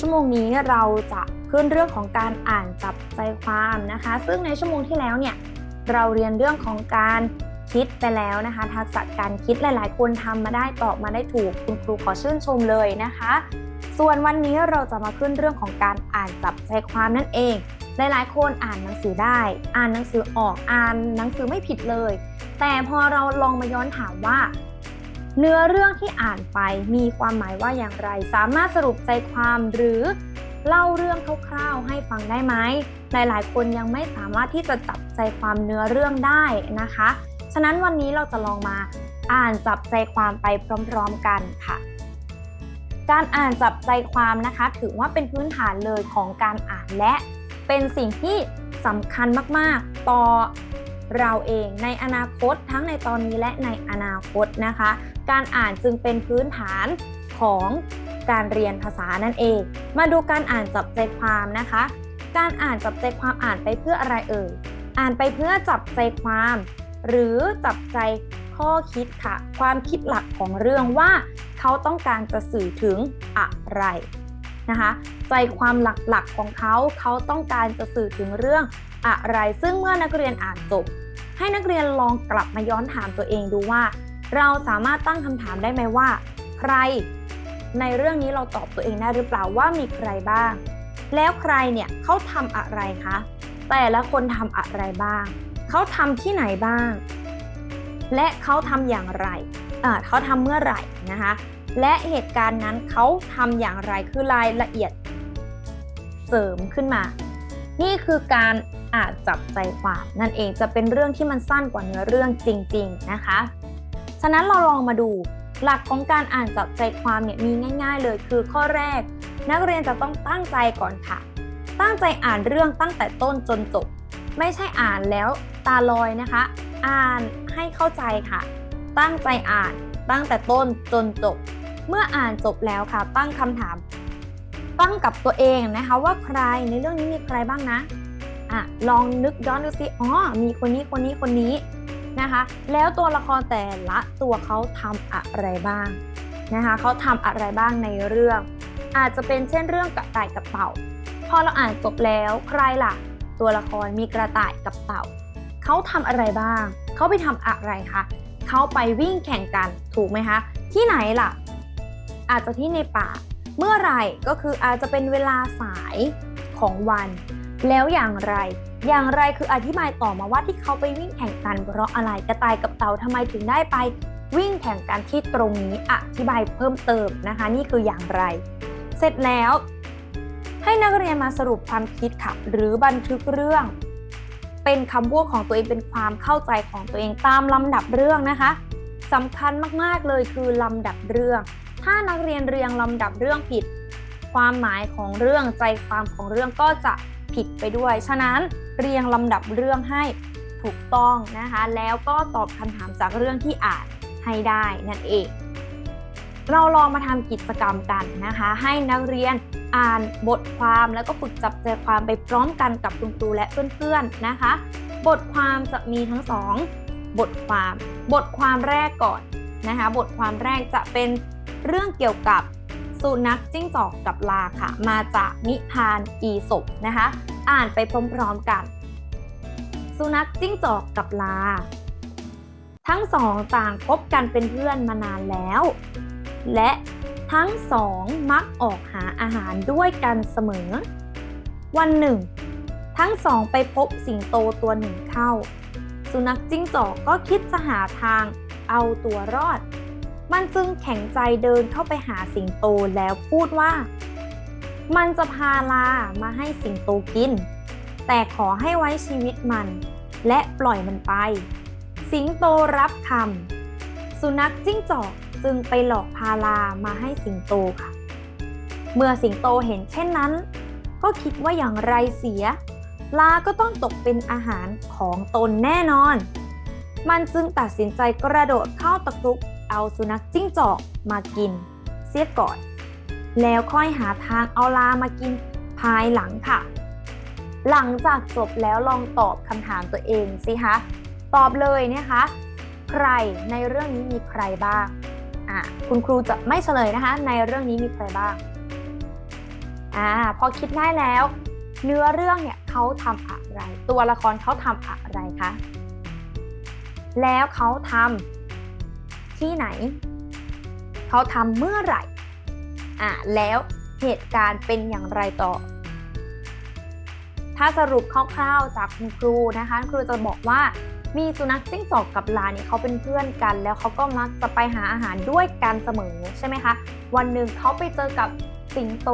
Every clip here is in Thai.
ชั่วโมงนี้เราจะขึ้นเรื่องของการอ่านจับใจความนะคะ ซึ่งในชั่วโมงที่แล้วเนี่ยเราเรียนเรื่องของการคิดไปแล้วนะคะ ทักษะการคิดหลาย ๆ คนทำมาได้ตอบมาได้ถูกคุณครูขอชื่นชมเลยนะคะ ส่วนวันนี้เราจะมาขึ้นเรื่องของการอ่านจับใจความนั่นเอง หลายๆ คนอ่านหนังสือได้ อ่านหนังสือออกอ่านหนังสือไม่ผิดเลย แต่พอเราลองมาย้อนถามว่า เนื้อเรื่องที่อ่านไปมีความหมายว่าอย่างไร สามารถสรุปใจความหรือเล่าเรื่องคร่าวๆให้ฟังได้ไหม หลายๆ คนยังไม่สามารถที่จะจับใจความเนื้อเรื่องได้นะคะ ฉะนั้นวันนี้เราจะลองมาอ่านจับใจความไปพร้อมๆกันค่ะการอ่านจับใจความนะคะ ถือว่าเป็นพื้นฐานเลยของการอ่านและเป็นสิ่งที่สำคัญมาก ๆ ต่อ เราเองในอนาคตทั้งในตอนนี้และในอนาคตนะคะ การอ่านจึงเป็นพื้นฐานของการเรียนภาษานั่นเอง มาดูการอ่านจับใจความนะคะ การอ่านจับใจความอ่านไปเพื่ออะไรเอ่ยอ่านไปเพื่อจับใจความ หรือจับใจข้อคิดค่ะ ความคิดหลักของเรื่องว่าเขาต้องการจะสื่อถึงอะไรนะคะ ใจความหลักๆของเขาเขาต้องการจะสื่อถึงเรื่อง อะไรซึ่งเมื่อนักเรียนอ่านจบ ให้นักเรียนลองกลับมาย้อนถามตัวเองดูว่า เราสามารถตั้งคำถามได้ไหมว่า ใคร ในเรื่องนี้เราตอบตัวเองได้หรือเปล่าว่ามีใครบ้าง แล้วใครเนี่ยเขาทำอะไรคะแต่ละคนทำอะไรบ้าง เขาทำที่ไหนบ้าง และเขาทำอย่างไรเขาทำเมื่อไหร่นะคะ และเหตุการณ์นั้นเขาทำอย่างไรคือรายละเอียดเสริมขึ้นมา นี่คือการอ่านจับใจความนั่นเองจะเป็นเรื่องที่มันสั้นกว่าเนื้อเรื่องจริง ๆนะคะ ฉะนั้นเราลองมาดูหลักของการอ่านจับใจความเนี่ยมีง่าย ๆ เลยคือข้อแรก นักเรียนจะต้องตั้งใจก่อนค่ะ ตั้งใจอ่านเรื่องตั้งแต่ต้นจนจบ ไม่ใช่อ่านแล้วตาลอยนะคะ อ่านให้เข้าใจค่ะ ตั้งใจอ่านตั้งแต่ต้นจนจบ เมื่ออ่านจบแล้วค่ะ ตั้งคำถาม ตั้งกับตัวเองนะคะ ว่าใครในเรื่องนี้มีใครบ้างนะอะลองนึกย้อนดูสิอ๋อมีคนนี้คนนี้คนนี้นะคะ แล้วตัวละครแต่ละตัวเขาทำอะไรบ้างนะคะเขาทำอะไรบ้างในเรื่อง อาจจะเป็นเช่นเรื่องกระต่ายกับเต่า พอเราอ่านจบแล้วใครล่ะ ตัวละครมีกระต่ายกับเต่าเขาทำอะไรบ้างเขาไปทำอะไรคะเขาไปวิ่งแข่งกันถูกไหมคะที่ไหนล่ะ อาจจะที่ในป่า เมื่อไหร่ก็คืออาจจะเป็นเวลาสายของวัน แล้วอย่างไร อย่างไรคืออธิบายต่อมาว่าที่เขาไปวิ่งแข่งกันเพราะอะไรกระต่ายกับเต่าทำไมถึงได้ไปวิ่งแข่งกันที่ตรงนี้อธิบายเพิ่มเติมนะคะ นี่คืออย่างไร เสร็จแล้ว ให้นักเรียนมาสรุปความคิดค่ะ หรือบันทึกเรื่อง เป็นคำพูดของตัวเองเป็นความเข้าใจของตัวเองตามลำดับเรื่องนะคะสำคัญมากๆเลยคือลำดับเรื่อง ถ้านักเรียนเรียงลำดับเรื่องผิด ความหมายของเรื่องใจความของเรื่องก็จะผิดไปด้วย ฉะนั้นเรียงลำดับเรื่องให้ถูกต้องนะคะ แล้วก็ตอบคำถามจากเรื่องที่อ่านให้ได้นั่นเอง เราลองมาทำกิจกรรมกันนะคะ ให้นักเรียนอ่านบทความแล้วก็ฝึกจับใจความไปพร้อมกันกับคุณครูและเพื่อนๆนะคะ บทความจะมีทั้งสองบทความ บทความแรกก่อนนะคะ บทความแรกจะเป็น เรื่องเกี่ยวกับสุนัขจิ้งจอกกับลาค่ะ มาจากนิทานอีสบนะคะ อ่านไปพร้อมๆกัน สุนัขจิ้งจอกกับลา ทั้งสองต่างคบกันเป็นเพื่อนมานานแล้ว และทั้งสองมักออกหาอาหารด้วยกันเสมอ วันหนึ่ง ทั้งสองไปพบสิงโตตัวหนึ่งเข้า สุนัขจิ้งจอกก็คิดจะหาทางเอาตัวรอด มันจึงแข็งใจเดินเข้าไปหาสิงโตแล้วพูดว่า มันจะพาลามาให้สิงโตกิน แต่ขอให้ไว้ชีวิตมัน และปล่อยมันไป สิงโตรับคำสุนัขจิ้งจอกจึงไปหลอกพาลามาให้สิงโตค่ะ เมื่อสิงโตเห็นเช่นนั้น ก็คิดว่าอย่างไรเสีย ลาก็ต้องตกเป็นอาหารของตนแน่นอน มันจึงตัดสินใจกระโดดเข้าตะครุบ เอาสุนัขจิ้งจอกมากิน เสียก่อน แล้วค่อยหาทางเอาลามากินภายหลังค่ะ หลังจากจบแล้วลองตอบคำถามตัวเองสิคะตอบเลยนะคะ ใครในเรื่องนี้มีใครบ้างอะคุณครูจะไม่เฉลยนะคะ ในเรื่องนี้มีใครบ้างอ่าพอคิดได้แล้ว เนื้อเรื่องเนี่ยเขาทำอะไร ตัวละครเขาทำอะไรคะแล้วเขาทำ ที่ไหน เขาทำเมื่อไหร่ อ่าแล้วเหตุการณ์เป็นอย่างไรต่อ ถ้าสรุปคร่าวๆจากคุณครูนะคะคุณครูจะบอกว่ามีสุนัขจิ้งจอกกับลาเนี่ยเขาเป็นเพื่อนกัน แล้วเขาก็มักจะไปหาอาหารด้วยกันเสมอใช่ไหมคะ วันหนึ่งเขาไปเจอกับสิงโต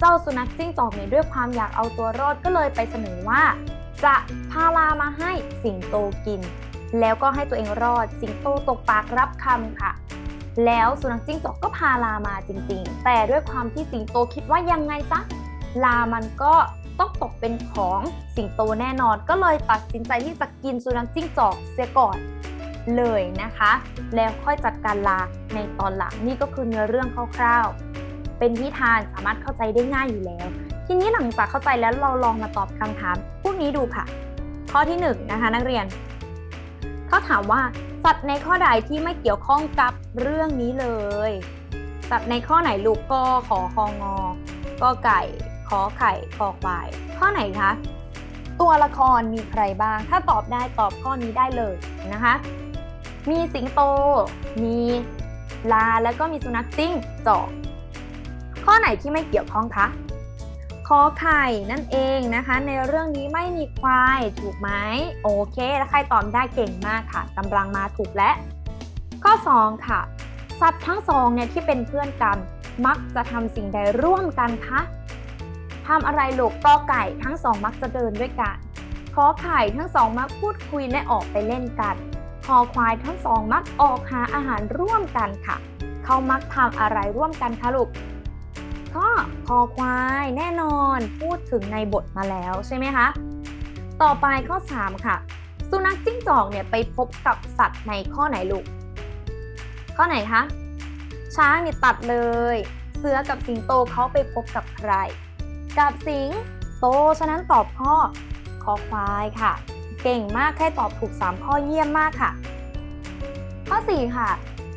เจ้าสุนัขจิ้งจอกเนี่ยด้วยความอยากเอาตัวรอดก็เลยไปเสนอว่า จะพาลามาให้สิงโตกิน แล้วก็ให้ตัวเองรอดสิงโตตกปากรับคำค่ะ แล้วสุนัขจิ้งจอกก็พาลามาจริงๆ แต่ด้วยความที่สิงโตคิดว่ายังไงซะลามันก็ต้องตกเป็นของสิงโตแน่นอน ก็เลยตัดสินใจที่จะกินสุนัขจิ้งจอกเสียก่อนเลยนะคะ แล้วค่อยจัดการลาในตอนหลังนี่ก็คือเนื้อเรื่องคร่าวๆ เป็นนิทานสามารถเข้าใจได้ง่ายอยู่แล้ว ทีนี้หลังจากเข้าใจแล้วเราลองมาตอบคำถามพวกนี้ดูค่ะ ข้อที่1นนะคะนักเรียน เขาถามว่าสัตว์ในข้อใดที่ไม่เกี่ยวข้องกับเรื่องนี้เลย สัตว์ในข้อไหนลูกก็ขอคองอก็ไก่ขอไข่คอควาย ข้อไหนคะ ตัวละครมีใครบ้าง ถ้าตอบได้ตอบข้อนี้ได้เลยนะคะ มีสิงโต มีลาแล้วก็มีสุนัขจิ้งจอกข้อไหนที่ไม่เกี่ยวข้องคะ ขอไข่นั่นเองนะคะ ในเรื่องนี้ไม่มีควายถูกไหมโอเค แล้วใครตอบได้เก่งมากค่ะกำลังมาถูกและ ข้อ 2 ค่ะ สัตว์ทั้งสองเนี่ยที่เป็นเพื่อนกันมักจะทำสิ่งใดร่วมกันคะทำอะไรลูกกอไก่ทั้งสองมักจะเดินด้วยกันขอไข่ทั้งสองมักพูดคุยและออกไปเล่นกันคอควายทั้งสองมักออกหาอาหารร่วมกันค่ะ เขามักทำอะไรร่วมกันคะลูก ก็คอควายแน่นอนพูดถึงในบทมาแล้วใช่ไหมคะ ต่อไปข้อ 3 ค่ะ สุนัขจิ้งจอกเนี่ยไปพบกับสัตว์ในข้อไหนลูก ข้อไหนคะ ช้างเนี่ยตัดเลย เสือกับสิงโตเขาไปพบกับใคร กับสิงโต ฉะนั้นตอบข้อคอควายค่ะ เก่งมากแค่ตอบถูก 3 ข้อเยี่ยมมากค่ะ ข้อ 4 ค่ะ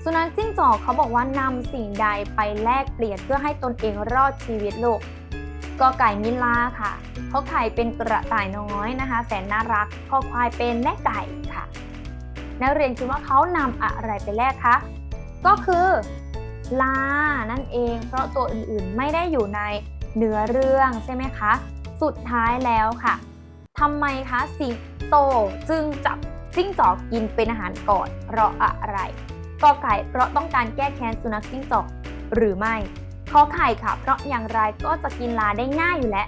สุนัขจิ้งจอกเขาบอกว่านำสิ่งใดไปแลกเปลี่ยนเพื่อให้ตนเองรอดชีวิตลูกกอไก่มิลาค่ะขอไข่เป็นกระต่ายน้อยนะคะ แสนน่ารักคอควายเป็นแม่ไก่ค่ะ นักเรียนคิดว่าเขานำอะไรไปแลกคะก็คือลานั่นเอง เพราะตัวอื่นๆไม่ได้อยู่ในเนื้อเรื่องใช่ไหมคะ สุดท้ายแล้วค่ะทำไมคะสิงโตจึงจับจิ้งจอกกินเป็นอาหารก่อนเพราะอะไร กอไก่เพราะต้องการแก้แค้นสุนัขจิ้งจอกหรือไม่ขอไข่ค่ะ เพราะอย่างไรก็จะกินลาได้ง่ายอยู่แล้ว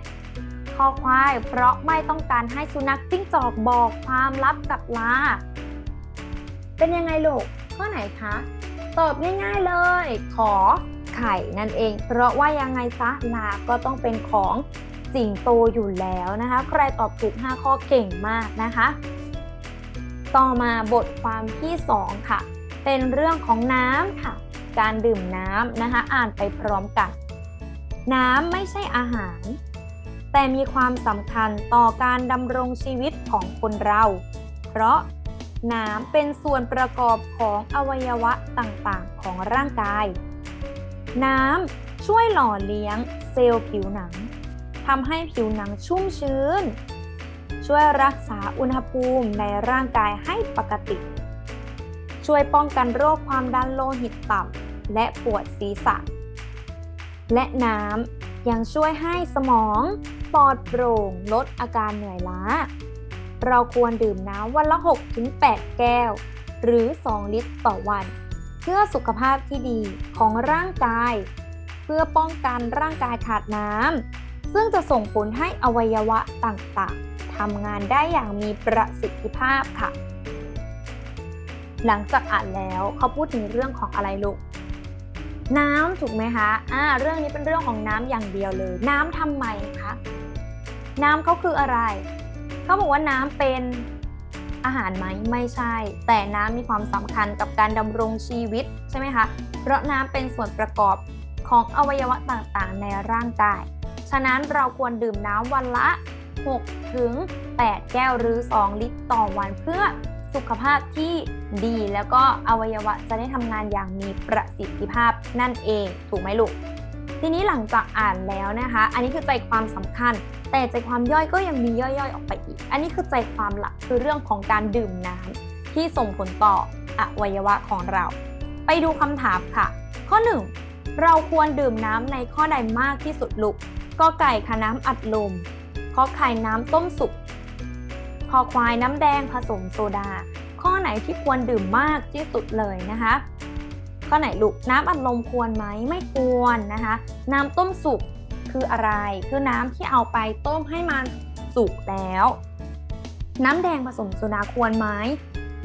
คอควาย เพราะไม่ต้องการให้สุนัขจิ้งจอกบอกความลับกับลา เป็นยังไงลูกข้อไหนคะตอบง่ายๆเลย ขอไข่นั่นเอง เพราะว่ายังไงซะลาก็ต้องเป็นของสิงโตอยู่แล้วนะคะ ใครตอบถูก 5 ข้อเก่งมากนะคะ ต่อมาบทความที่ 2 ค่ะ เป็นเรื่องของน้ำค่ะ การดื่มน้ำนะคะ อ่านไปพร้อมกัน น้ำไม่ใช่อาหาร แต่มีความสำคัญต่อการดำรงชีวิตของคนเรา เพราะน้ำเป็นส่วนประกอบของอวัยวะต่างๆ ของร่างกาย น้ำช่วยหล่อเลี้ยงเซลล์ผิวหนังทำให้ผิวหนังชุ่มชื้น ช่วยรักษาอุณหภูมิในร่างกายให้ปกติ ช่วยป้องกันโรคความดันโลหิตต่ำและปวดศีรษะ และน้ำยังช่วยให้สมองปลอดโปร่งลดอาการเหนื่อยล้า เราควรดื่มน้ำวันละ 6-8 แก้ว หรือ 2 ลิตรต่อวัน เพื่อสุขภาพที่ดีของร่างกาย เพื่อป้องกันร่างกายขาดน้ำซึ่งจะส่งผลให้อวัยวะต่างๆทำงานได้อย่างมีประสิทธิภาพค่ะ หลังจากอ่านแล้วเขาพูดถึงเรื่องของอะไรลูกน้ำถูกไหมคะอ่าเรื่องนี้เป็นเรื่องของน้ำอย่างเดียวเลย น้ำทำไมคะน้ำเขาคืออะไรเขาบอกว่าน้ำเป็นอาหารไหมไม่ใช่ แต่น้ำมีความสำคัญกับการดำรงชีวิตใช่ไหมคะเพราะน้ำเป็นส่วนประกอบของอวัยวะต่างๆ ในร่างกาย ฉะนั้นเราควรดื่มน้ำวันละ 6 ถึง 8 แก้วหรือ 2 ลิตรต่อวันเพื่อ สุขภาพที่ดีแล้วก็อวัยวะจะได้ทำงานอย่างมีประสิทธิภาพนั่นเองถูกไหมลูก ทีนี้หลังจากอ่านแล้วนะคะ อันนี้คือใจความสำคัญ แต่ใจความย่อยก็ยังมีย่อยๆ ออกไปอีก อันนี้คือใจความหลักคือเรื่องของการดื่มน้ำที่ส่งผลต่ออวัยวะของเรา ไปดูคำถามค่ะ ข้อ 1 เราควรดื่มน้ำในข้อใดมากที่สุดลูกก็ไก่ค่ะน้ำอัดลมข้อไข่น้ำต้มสุก คอควายน้ำแดงผสมโซดา ข้อไหนที่ควรดื่มมากที่สุดเลยนะคะ ข้อไหนลูกน้ำอัดลมควรไหมไม่ควรนะคะ น้ำต้มสุกคืออะไร คือน้ำที่เอาไปต้มให้มันสุกแล้ว น้ำแดงผสมโซดาควรไหม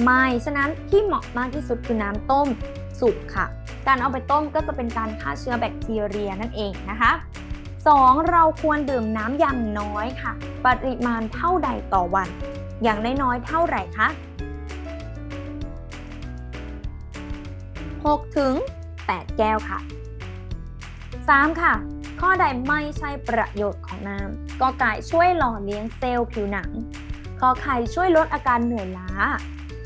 ไม่ ฉะนั้นที่เหมาะมากที่สุดคือน้ำต้มสุกค่ะ การเอาไปต้มก็จะเป็นการฆ่าเชื้อแบคทีเรียนั่นเองนะคะ 2. เราควรดื่มน้ำอย่างน้อยค่ะ ปริมาณเท่าใดต่อวัน อย่างน้อยๆ เท่าไหร่คะ 6 ถึง 8 แก้วค่ะ 3. ค่ะ ข้อใดไม่ใช่ประโยชน์ของน้ำกอไก่ช่วยหล่อเลี้ยงเซลล์ผิวหนังขอไข่ช่วยลดอาการเหนื่อยล้า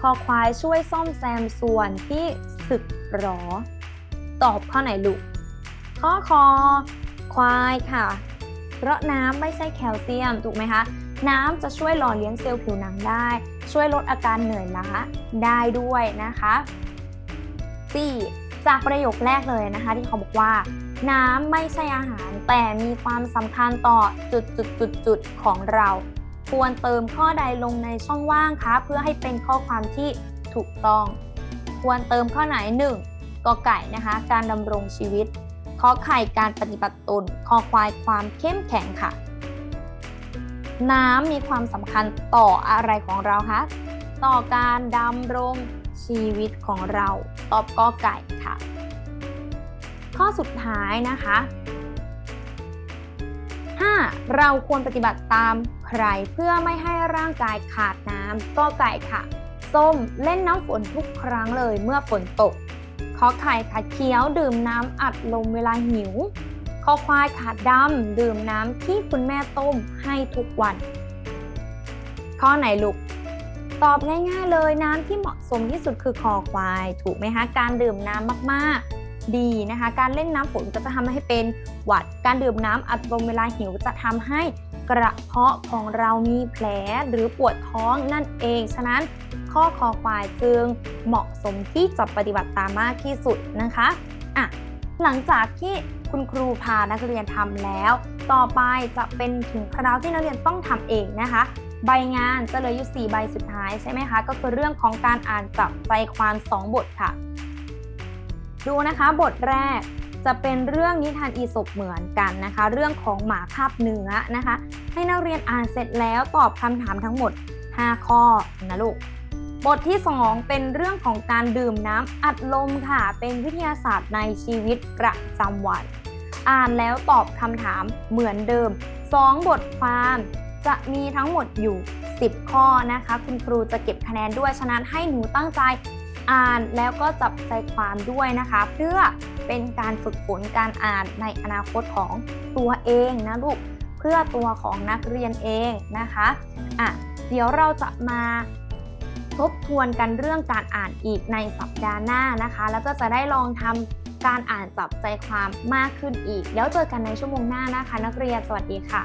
คอควายช่วยซ่อมแซมส่วนที่สึกหรอ ตอบข้อไหนลูก ข้อคอ ควายค่ะ เพราะน้ำไม่ใช่แคลเซียมถูกไหมคะ น้ำจะช่วยหล่อเลี้ยงเซลล์ผิวหนังได้ ช่วยลดอาการเหนื่อยล้าได้ด้วยนะคะ 4. จากประโยคแรกเลยนะคะ ที่เขาบอกว่า น้ำไม่ใช่อาหารแต่มีความสำคัญต่อจุดจุดจุดจุดของเรา ควรเติมข้อใดลงในช่องว่างคะเพื่อให้เป็นข้อความที่ถูกต้อง ควรเติมข้อไหน 1. กอไก่นะคะ การดำรงชีวิตขอไข่การปฏิบัติตนคอควายความเข้มแข็งค่ะ น้ำมีความสำคัญต่ออะไรของเราคะ ต่อการดำรงชีวิตของเรา ตอบกอไก่ค่ะ ข้อสุดท้ายนะคะ 5. เราควรปฏิบัติตามใครเพื่อไม่ให้ร่างกายขาดน้ำก็ไก่ค่ะ ส้มเล่นน้ำฝนทุกครั้งเลยเมื่อฝนตก ขอไข่ขาเขียวดื่มน้ำอัดลมเวลาหิว อควายขาดำดื่มน้ำที่คุณแม่ต้มให้ทุกวัน ข้อไหนลูก ตอบง่ายๆเลยน้ำที่เหมาะสมที่สุดคือคอควาย ถูกไหมคะการดื่มน้ำมากๆ ดีนะคะ การเล่นน้ำฝนก็จะทำให้เป็นหวัด การดื่มน้ำอัดลมเวลาหิวจะทำให้กระเพาะของเรามีแผลหรือปวดท้องนั่นเอง ฉะนั้นข้อคอควายจึงเหมาะสมที่จะปฏิบัติตามมากที่สุดนะคะอะหลังจากที่ คุณครูพานักเรียนทำแล้ว ต่อไปจะเป็นถึงคราวที่นักเรียนต้องทำเองนะคะ ใบงานจะเหลืออยู่4ใบสุดท้ายใช่ไหมคะ ก็คือเรื่องของการอ่านจับใจความ 2 บทค่ะ ดูนะคะบทแรกจะเป็นเรื่องนิทานอีสบเหมือนกันนะคะ เรื่องของหมาคาบเนื้อนะคะ ให้นักเรียนอ่านเสร็จแล้วตอบคำถามทั้งหมด 5 ข้อนะลูก บทที่ 2 เป็นเรื่องของการดื่มน้ำอัดลมค่ะ เป็นวิทยาศาสตร์ในชีวิตประจำวัน อ่านแล้วตอบคำถามเหมือนเดิม 2 บทความจะมีทั้งหมดอยู่ 10 ข้อนะคะ คุณครูจะเก็บคะแนนด้วย ฉะนั้นให้หนูตั้งใจอ่านแล้วก็จับใจความด้วยนะคะ เพื่อเป็นการฝึกฝนการอ่านในอนาคตของตัวเองนะลูก เพื่อตัวของนักเรียนเองนะคะ อะ เดี๋ยวเราจะมา ทบทวนกันเรื่องการอ่านอีกในสัปดาห์หน้านะคะ แล้วก็จะได้ลองทำการอ่านจับใจความมากขึ้นอีก แล้วเจอกันในชั่วโมงหน้านะคะ นักเรียนสวัสดีค่ะ